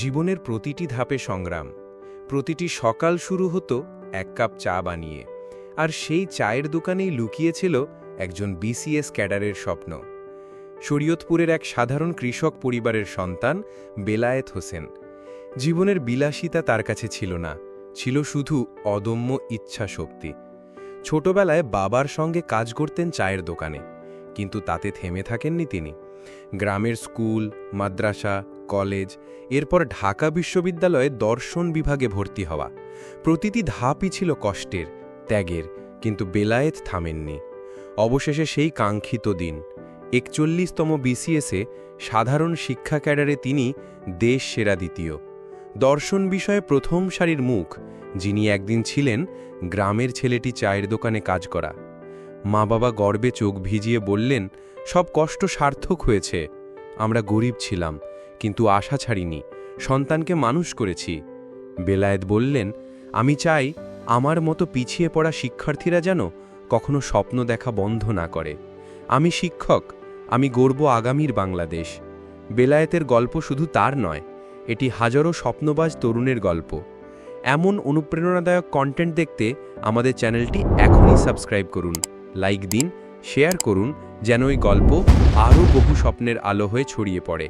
জীবনের প্রতিটি ধাপে সংগ্রাম। প্রতিটি সকাল শুরু হতো এক কাপ চা বানিয়ে। আর সেই চায়ের দোকানেই লুকিয়েছিল একজন বিসিএস ক্যাডারের স্বপ্ন। শরীয়তপুরের এক সাধারণ কৃষক পরিবারের সন্তান বেলায়েত হোসেন। জীবনের বিলাসিতা তার কাছে ছিল না, ছিল শুধু অদম্য ইচ্ছা শক্তি ছোটবেলায় বাবার সঙ্গে কাজ করতেন চায়ের দোকানে, কিন্তু তাতে থেমে থাকেননি তিনি। গ্রামের স্কুল, মাদ্রাসা কলেজ, এরপর ঢাকা বিশ্ববিদ্যালয়ে দর্শন বিভাগে ভর্তি হওয়া। প্রতিটি ধাপই ছিল কষ্টের, ত্যাগের, কিন্তু বেলায়েত থামেননি। অবশেষে সেই কাঙ্ক্ষিত দিন, একচল্লিশতম বিসিএসে সাধারণ শিক্ষা ক্যাডারে তিনি দেশ সেরা দ্বিতীয়। দর্শন বিষয়ে প্রথম সারির মুখ, যিনি একদিন ছিলেন গ্রামের ছেলেটি চায়ের দোকানে কাজ করা। মা বাবা গর্বে চোখ ভিজিয়ে বললেন, সব কষ্ট সার্থক হয়েছে, আমরা গরিব ছিলাম কিন্তু আশা ছাড়িনি। সন্তানকে মানুষ করেছি। বেলায়েত বললেন, আমি চাই আমার মতো পিছিয়ে পড়া শিক্ষার্থীরা যেন কখনো স্বপ্ন দেখা বন্ধ না করে। আমি শিক্ষক, আমি গর্ব আগামীর বাংলাদেশ। বেলায়েতের গল্প শুধু তার নয়, এটি হাজারো স্বপ্নবাজ তরুণের গল্প। এমন অনুপ্রেরণাদায়ক কন্টেন্ট দেখতে আমাদের চ্যানেলটি এখনই সাবস্ক্রাইব করুন লাইক দিন শেয়ার করুন, যেন ওই গল্প আরও বহু স্বপ্নের আলো হয়ে ছড়িয়ে পড়ে।